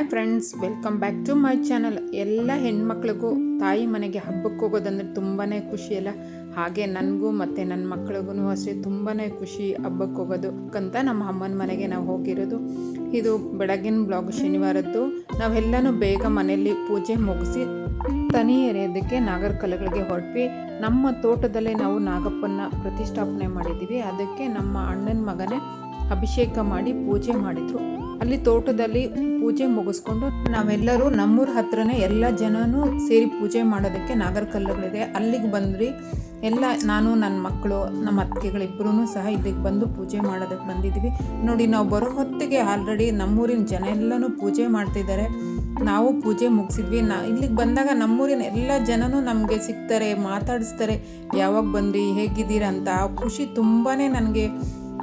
Hi friends, welcome back to my channel. ಎಲ್ಲ ಹೆಣ್ಮಕ್ಳಿಗೂ ತಾಯಿ ಮನೆಗೆ ಹಬ್ಬಕ್ಕೆ ಹೋಗೋದಂದ್ರೆ ತುಂಬಾ ಖುಷಿ ಅಲ್ಲ? ಹಾಗೆ ನನಗೂ ಮತ್ತು ನನ್ನ ಮಕ್ಳಿಗೂ ಅಷ್ಟೇ ತುಂಬಾ ಖುಷಿ ಹಬ್ಬಕ್ಕೆ ಹೋಗೋದಕ್ಕಂತ ನಮ್ಮ ಅಮ್ಮನ ಮನೆಗೆ ನಾವು ಹೋಗಿರೋದು. ಇದು ಬೆಳಗಿನ ಬ್ಲಾಗ್ ಶನಿವಾರದ್ದು. ನಾವೆಲ್ಲನೂ ಬೇಗ ಮನೆಯಲ್ಲಿ ಪೂಜೆ ಮುಗಿಸಿ ತನಿ ಎರೆಯೋದಕ್ಕೆ ನಾಗರ ಕಲೆಗಳಿಗೆ ಹೊರಟ್ವಿ. ನಮ್ಮ ತೋಟದಲ್ಲೇ ನಾವು ನಾಗಪ್ಪನ ಪ್ರತಿಷ್ಠಾಪನೆ ಮಾಡಿದ್ದೀವಿ. ಅದಕ್ಕೆ ನಮ್ಮ ಅಣ್ಣನ ಮಗನೇ ಅಭಿಷೇಕ ಮಾಡಿ ಪೂಜೆ ಮಾಡಿದರು. ಅಲ್ಲಿ ತೋಟದಲ್ಲಿ ಪೂಜೆ ಮುಗಿಸ್ಕೊಂಡು ನಾವೆಲ್ಲರೂ ನಮ್ಮೂರ ಹತ್ರನೇ ಎಲ್ಲ ಜನನೂ ಸೇರಿ ಪೂಜೆ ಮಾಡೋದಕ್ಕೆ ನಾಗರಕಲ್ಲುಗಳಿದೆ. ಅಲ್ಲಿಗೆ ಬಂದ್ರಿ ಎಲ್ಲ ನಾನು ನನ್ನ ಮಕ್ಕಳು ನಮ್ಮ ಅತ್ತಿಗೆಗಳಿಬ್ಬರೂ ಸಹ ಇಲ್ಲಿಗೆ ಬಂದು ಪೂಜೆ ಮಾಡೋದಕ್ಕೆ ಬಂದಿದ್ವಿ. ನೋಡಿ, ನಾವು ಬರೋ ಹೊತ್ತಿಗೆ ಆಲ್ರೆಡಿ ನಮ್ಮೂರಿನ ಜನ ಎಲ್ಲನೂ ಪೂಜೆ ಮಾಡ್ತಿದ್ದಾರೆ ನಾವು ಪೂಜೆ ಮುಗಿಸಿದ್ವಿ. ನಾ, ಇಲ್ಲಿಗೆ ಬಂದಾಗ ನಮ್ಮೂರಿನ ಎಲ್ಲ ಜನನೂ ನಮಗೆ ಸಿಗ್ತಾರೆ, ಮಾತಾಡಿಸ್ತಾರೆ. ಯಾವಾಗ ಬಂದ್ರಿ, ಹೇಗಿದ್ದೀರಾ ಅಂತ ಖುಷಿ ತುಂಬಾ ನನಗೆ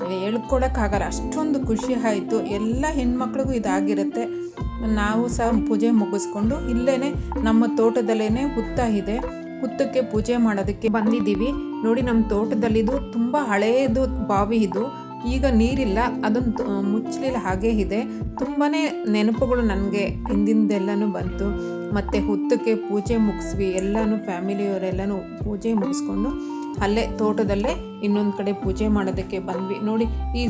ಹೇಳ್ಕೊಡೋಕ್ಕಾಗಲ್ಲ. ಅಷ್ಟೊಂದು ಖುಷಿ ಆಯಿತು. ಎಲ್ಲ ಹೆಣ್ಮಕ್ಳಿಗೂ ಇದಾಗಿರುತ್ತೆ. ನಾವು ಸಹ ಪೂಜೆ ಮುಗಿಸ್ಕೊಂಡು ಇಲ್ಲೇ ನಮ್ಮ ತೋಟದಲ್ಲೇ ಹುತ್ತ ಇದೆ. ಹುತ್ತಕ್ಕೆ ಪೂಜೆ ಮಾಡೋದಕ್ಕೆ ಬಂದಿದ್ದೀವಿ. ನೋಡಿ ನಮ್ಮ ತೋಟದಲ್ಲಿದು ತುಂಬ ಹಳೆಯದು ಬಾವಿ ಇದು. ಈಗ ನೀರಿಲ್ಲ. ಅದೊಂದು ಮುಚ್ಚಲಿಲ್ಲ ಹಾಗೇ ಇದೆ. ತುಂಬಾ ನೆನಪುಗಳು ನನಗೆ ಹಿಂದಿಂದೆಲ್ಲನೂ ಬಂತು. ಮತ್ತು ಹುತ್ತಕ್ಕೆ ಪೂಜೆ ಮುಗಿಸ್ವಿ. ಎಲ್ಲನೂ ಫ್ಯಾಮಿಲಿಯವರೆಲ್ಲನೂ ಪೂಜೆ ಮುಗಿಸ್ಕೊಂಡು ಅಲ್ಲೇ ತೋಟದಲ್ಲೇ ಇನ್ನೊಂದು ಕಡೆ ಪೂಜೆ ಮಾಡೋದಕ್ಕೆ ಬಂದ್ವಿ. ನೋಡಿ, ಈ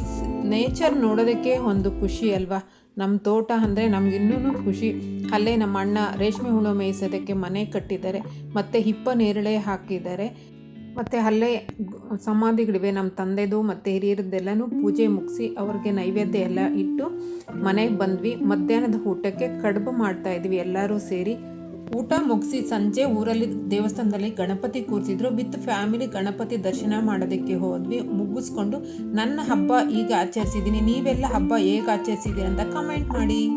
ನೇಚರ್ ನೋಡೋದಕ್ಕೆ ಒಂದು ಖುಷಿ ಅಲ್ವಾ? ನಮ್ಮ ತೋಟ ಅಂದರೆ ನಮಗಿನ್ನೂ ಖುಷಿ. ಅಲ್ಲೇ ನಮ್ಮ ಅಣ್ಣ ರೇಷ್ಮೆ ಹುಳು ಮೇಯಿಸೋದಕ್ಕೆ ಮನೆ ಕಟ್ಟಿದ್ದಾರೆ, ಮತ್ತು ಹಿಪ್ಪ ನೇರಳೆ ಹಾಕಿದ್ದಾರೆ, ಮತ್ತು ಅಲ್ಲೇ ಸಮಾಧಿಗಳಿವೆ. ನಮ್ಮ ತಂದೆದು ಮತ್ತು ಹಿರಿಯರದ್ದೆಲ್ಲನೂ ಪೂಜೆ ಮುಗಿಸಿ ಅವ್ರಿಗೆ ನೈವೇದ್ಯ ಎಲ್ಲ ಇಟ್ಟು ಮನೆಗೆ ಬಂದ್ವಿ. ಮಧ್ಯಾಹ್ನದ ಊಟಕ್ಕೆ ಕಡುಬು ಮಾಡ್ತಾಯಿದ್ವಿ ಎಲ್ಲರೂ ಸೇರಿ. ಊಟ ಮುಗಿಸಿ ಸಂಜೆ ಊರಲ್ಲಿ ದೇವಸ್ಥಾನದಲ್ಲಿ ಗಣಪತಿ ಕೂರಿಸಿದ್ರು. ವಿತ್ ಫ್ಯಾಮಿಲಿ ಗಣಪತಿ ದರ್ಶನ ಮಾಡೋದಕ್ಕೆ ಹೋದ್ವಿ. ಮುಗಿಸ್ಕೊಂಡು ನನ್ನ ಹಬ್ಬ ಈಗ ಆಚರಿಸಿದ್ದೀನಿ. ನೀವೆಲ್ಲ ಹಬ್ಬ ಹೇಗೆ ಆಚರಿಸಿದ್ದೀರಿ ಅಂತ ಕಮೆಂಟ್ ಮಾಡಿ.